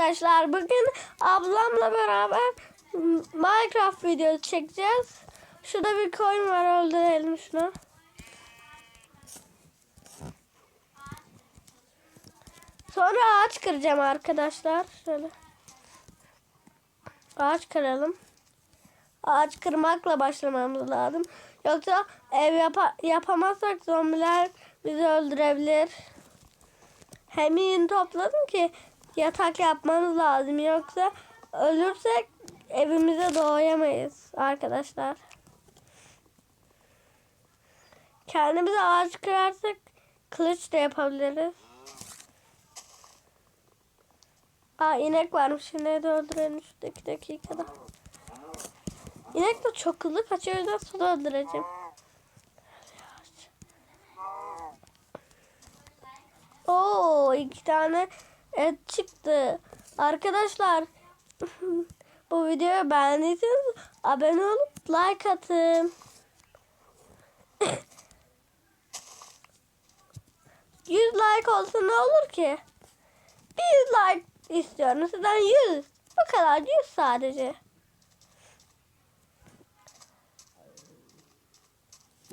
Arkadaşlar bugün ablamla beraber Minecraft videosu çekeceğiz. Şurada bir koyun var öldürelim şunu. Sonra ağaç kıracağım arkadaşlar. Şöyle. Ağaç kıralım. Ağaç kırmakla başlamamız lazım. Yoksa ev yapa yapamazsak zombiler bizi öldürebilir. Hem topladım ki yatak yapmamız lazım. Yoksa ölürsek evimize doğayamayız arkadaşlar. Kendimize ağaç kırarsak kılıç da yapabiliriz. Aa inek varmış. İneği de öldürelim şuradaki dakikada. İnek de çok hızlı kaçıyor. O yüzden suda öldüreceğim. Oo iki tane et çıktı. Arkadaşlar bu videoyu beğendiyseniz abone olup like atın. 100 like olsa ne olur ki? 100 like istiyorum. Sizden 100. Bu kadar 100 sadece.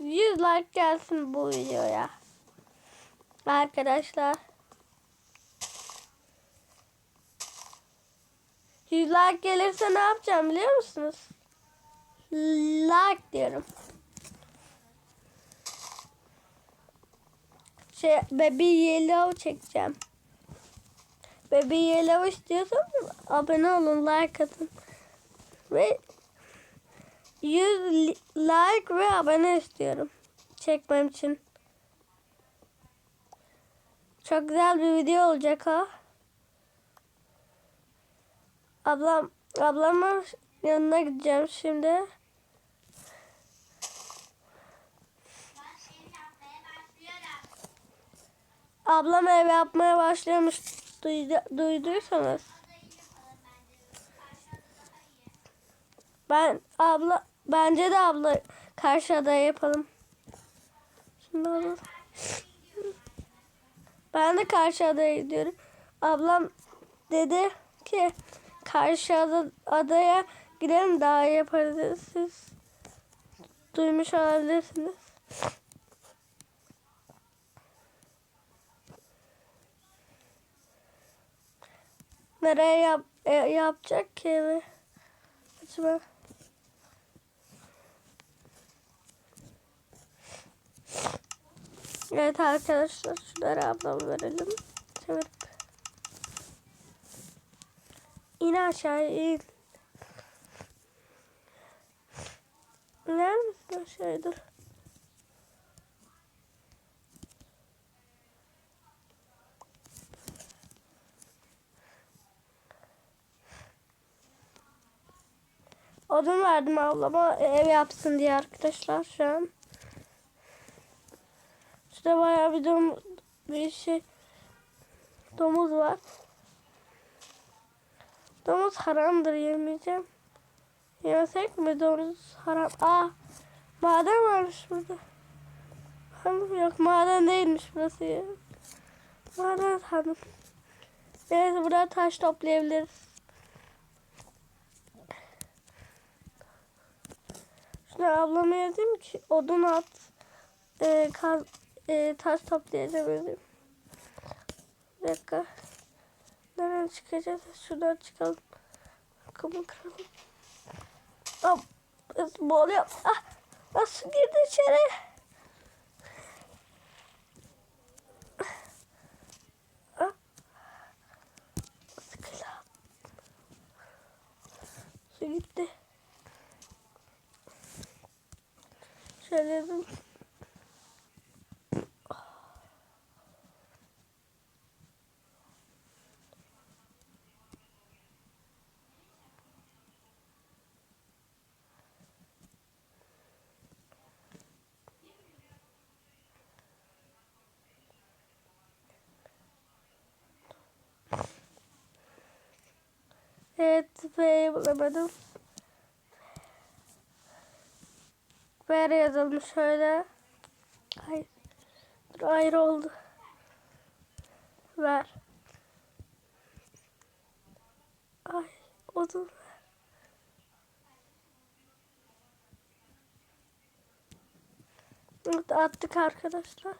100 like gelsin bu videoya. Arkadaşlar. Like gelirse ne yapacağım biliyor musunuz? Like diyorum. Şey, Baby Yellow çekeceğim. Baby Yellow istiyorsanız abone olun, like atın. Ve 100 li- like ve abone istiyorum. Çekmem için. Çok güzel bir video olacak ha. Ablam, ablamın yanına gideceğim şimdi. Ablam ev yapmaya başlamış. Duydu, duyduysanız. Ben abla bence de abla karşı adaya yapalım. Şimdi alalım. Ben de karşı adaya gidiyorum. Ablam dedi ki karşı ada- adaya gidelim daha yaparız. Siz duymuş olabilirsiniz. Nereye yap, e, yapacak ki evi? Acaba? Evet arkadaşlar şunları ablama verelim. Çevirip. İn aşağı in. İner misin aşağıya dur. Odun verdim ablama ev yapsın diye arkadaşlar şu an. Şurada bayağı bir dom bir şey domuz var. Domuz haramdır yemeyeceğim. Yemesek mi domuz haram? Aa maden varmış burada. Hanım yok maden değilmiş burası ya. Maden hanım. Neyse burada taş toplayabiliriz. Şuna ablama yazayım ki odun at. E, kaz, e, taş toplayacağım yazayım. Bir dakika. Çıkacağız? Şuradan çıkalım. Kapı kıralım. Hop. Boğuluyor. Ah. Nasıl girdi içeri? Ah. Sıkıla. Su gitti. Şöyle yapayım. Evet, F'yi bulamadım. Ver yazalım şöyle. Hayır. Dur ayrı oldu. Ver. odun. Evet, attık arkadaşlar.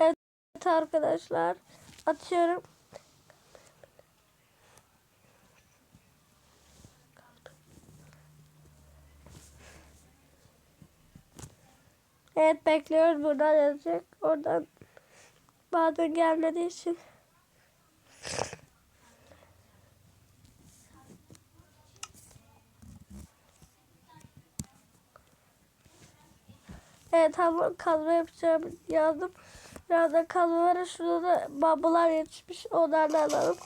Evet arkadaşlar atıyorum. Evet bekliyoruz buradan yazacak. Oradan bazen gelmediği için. Evet hamur kazma yapacağım yazdım. Biraz da kazmalara şurada da bambular yetişmiş. Onlardan alalım.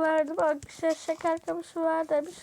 Verdim arkadaşlar şeker kamışı var demiş.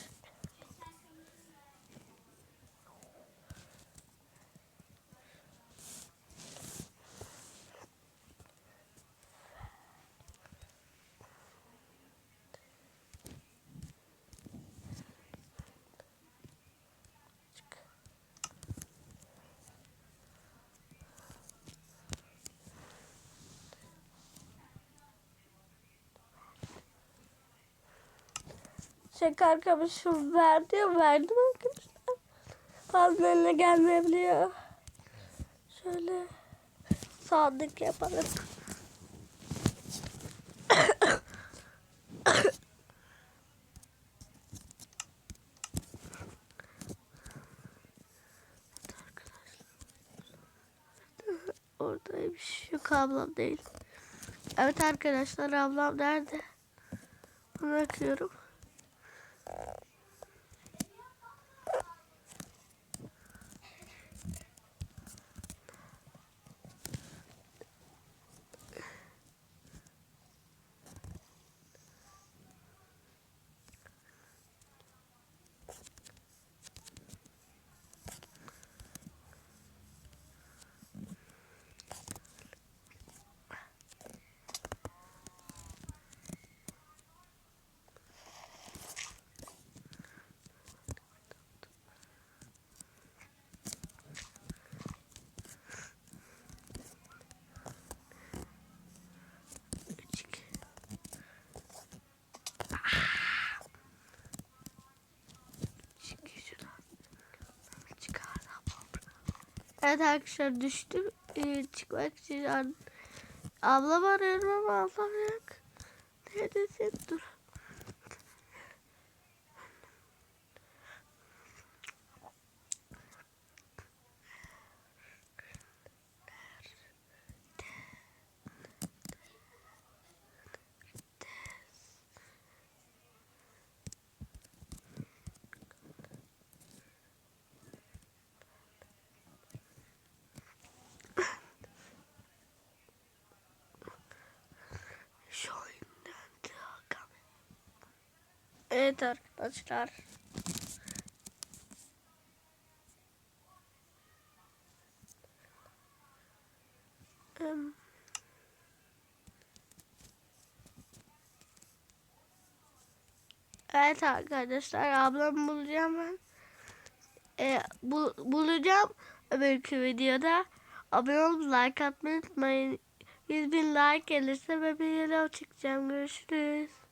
Şeker kamışı verdi verdim arkadaşlar. Fazla eline gelmeyebiliyor. Şöyle sandık yapalım. Oradaymış. Yok ablam değil. Evet arkadaşlar ablam nerede? Bakıyorum. Evet arkadaşlar düştüm. Ee, çıkmak için ablam arıyorum ama ablam yok. Neredesin? Dur. Evet arkadaşlar. Em, Evet arkadaşlar ablamı bulacağım ben. Ee, bu, bulacağım öbürkü videoda. Abone olup like atmayı unutmayın. 100 bin like gelirse ben bir yere çıkacağım. Görüşürüz.